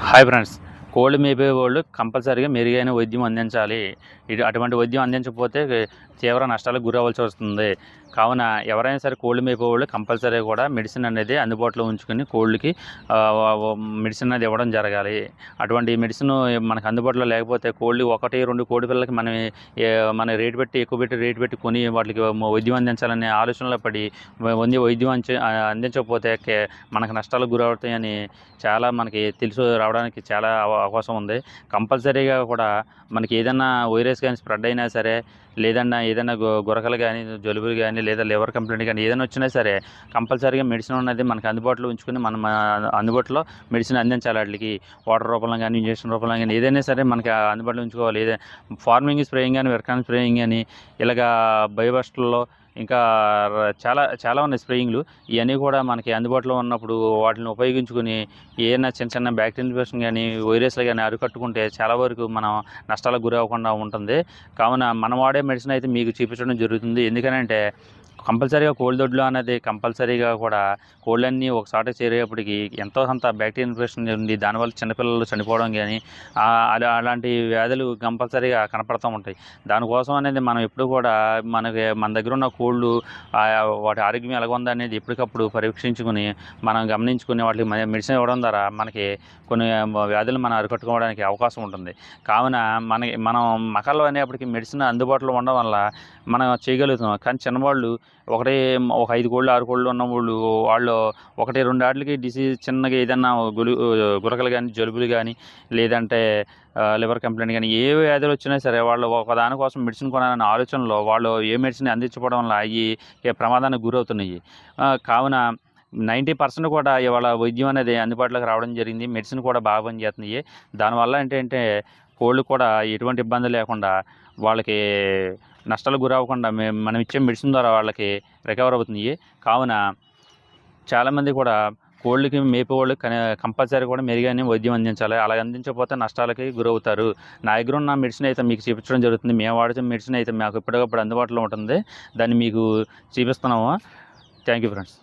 Hi friends కోళ్ళు మేపే వాళ్ళు కంపల్సరీగా మెరుగైన వైద్యం అందించాలి. అటువంటి వైద్యం అందించకపోతే తీవ్ర నష్టాలకు గురవ్వాల్సి వస్తుంది. కావున ఎవరైనా సరే కోళ్ళు మేపే వాళ్ళు కంపల్సరీగా కూడా మెడిసిన్ అనేది అందుబాటులో ఉంచుకొని కోళ్ళకి మెడిసిన్ అనేది ఇవ్వడం జరగాలి. అటువంటి మెడిసిన్ మనకు అందుబాటులో లేకపోతే కోళ్ళు ఒకటి రెండు కోడి పిల్లలకి మనం మన రేటు పెట్టి ఎక్కువ పెట్టి రేటు పెట్టి కొని వాటికి వైద్యం అందించాలనే ఆలోచనలో పడి వంది వైద్యం అంచ- అందించకపోతే మనకు నష్టాలకు గురవుతాయని చాలా మనకి తెలుసు రావడానికి చాలా అవకాశం ఉంది. కంపల్సరీగా కూడా మనకి ఏదైనా వైరస్ కానీ స్ప్రెడ్ అయినా సరే లేదన్నా ఏదైనా గురకలు కానీ జలుబులు కానీ లేదా లివర్ కంప్లైంట్ కానీ ఏదైనా వచ్చినా సరే కంపల్సరీగా మెడిసిన్ ఉన్నది మనకు అందుబాటులో ఉంచుకొని మనం అందుబాటులో మెడిసిన్ అందించాలి వాటికి. వాటర్ రూపంలో కానీ ఇంజక్షన్ రూపంలో కానీ ఏదైనా సరే మనకి అందుబాటులో ఉంచుకోవాలి. ఏదైనా ఫార్మింగ్ స్ప్రేయింగ్ కానీ విర్కాన్ స్ప్రేయింగ్ కానీ ఇలాగా బయోబస్టల్లో ఇంకా చాలా చాలా ఉన్నాయి స్ప్రేయింగ్లు. ఇవన్నీ కూడా మనకి అందుబాటులో ఉన్నప్పుడు వాటిని ఉపయోగించుకుని ఏదైనా చిన్న చిన్న బ్యాక్టీరియల్ ఇన్ఫెక్షన్ కానీ వైరస్లు కానీ అరికట్టుకుంటే చాలా వరకు మనం నష్టాలకు గురవ్వకుండా ఉంటుంది. కావున మనం వాడే మెడిసిన్ అయితే మీకు చూపించడం జరుగుతుంది. ఎందుకనంటే కంపల్సరీగా కోళ్ళదొడ్లు అనేది కంపల్సరీగా కూడా కోళ్ళన్నీ ఒకసారి చేరేటప్పటికి ఎంతో కొంత బ్యాక్టీరియా ఇన్ఫెక్షన్ ఉంది. దానివల్ల చిన్నపిల్లలు చనిపోవడం కానీ అలా అలాంటి వ్యాధులు కంపల్సరీగా కనపడుతూ ఉంటాయి. దానికోసం అనేది మనం ఎప్పుడు కూడా మనకి మన దగ్గర ఉన్న కోళ్ళు వాటి ఆరోగ్యం ఎలా ఉందా అనేది ఎప్పటికప్పుడు పరీక్షించుకుని మనం గమనించుకుని వాటికి మెడిసిన్ ఇవ్వడం ద్వారా మనకి కొన్ని వ్యాధులు మనం అరికట్టుకోవడానికి అవకాశం ఉంటుంది. కావున మనకి మనం మకాల్లో అనేప్పటికీ మెడిసిన్ అందుబాటులో ఉండడం వల్ల మనం చేయగలుగుతున్నాం. కానీ చిన్నవాళ్ళు ఒకటే ఒక ఐదు కోళ్ళు ఆరు కోళ్ళు ఉన్న వాళ్ళు వాళ్ళు ఒకటి రెండు ఆటలకి డిసీజ్ చిన్నగా ఏదన్నా గులు గురకలు కానీ జలుబులు కానీ లేదంటే లివర్ కంప్లైంట్ కానీ ఏ వ్యాధులు వచ్చినా సరే వాళ్ళు ఒక దానికోసం మెడిసిన్ కొనాలనే ఆలోచనలో వాళ్ళు ఏ మెడిసిన్ అందించుకోవడం వల్ల అవి ప్రమాదానికి గురవుతున్నాయి. కావున నైంటీ పర్సెంట్ కూడా ఇవాళ వైద్యం అనేది అందుబాటులోకి రావడం జరిగింది. మెడిసిన్ కూడా బాగా పనిచేస్తున్నాయి. దానివల్ల ఏంటంటే కోళ్ళు కూడా ఎటువంటి ఇబ్బంది లేకుండా వాళ్ళకి నష్టాలు గురవ్వకుండా మేము మనం ఇచ్చే మెడిసిన్ ద్వారా వాళ్ళకి రికవర్ అవుతుంది. కావున చాలామంది కూడా కోళ్ళకి మేపేవాళ్ళు కంపల్సరీ కూడా మెరుగైన వైద్యం అందించాలి. అలా అందించకపోతే నష్టాలకి గురవుతారు. నా దగ్గర ఉన్న మెడిసిన్ అయితే మీకు చూపించడం జరుగుతుంది. మేము వాడే మెడిసిన్ అయితే మాకు ఇప్పటికప్పుడు అందుబాటులో ఉంటుంది. దాన్ని మీకు చూపిస్తున్నాము. Thank you friends.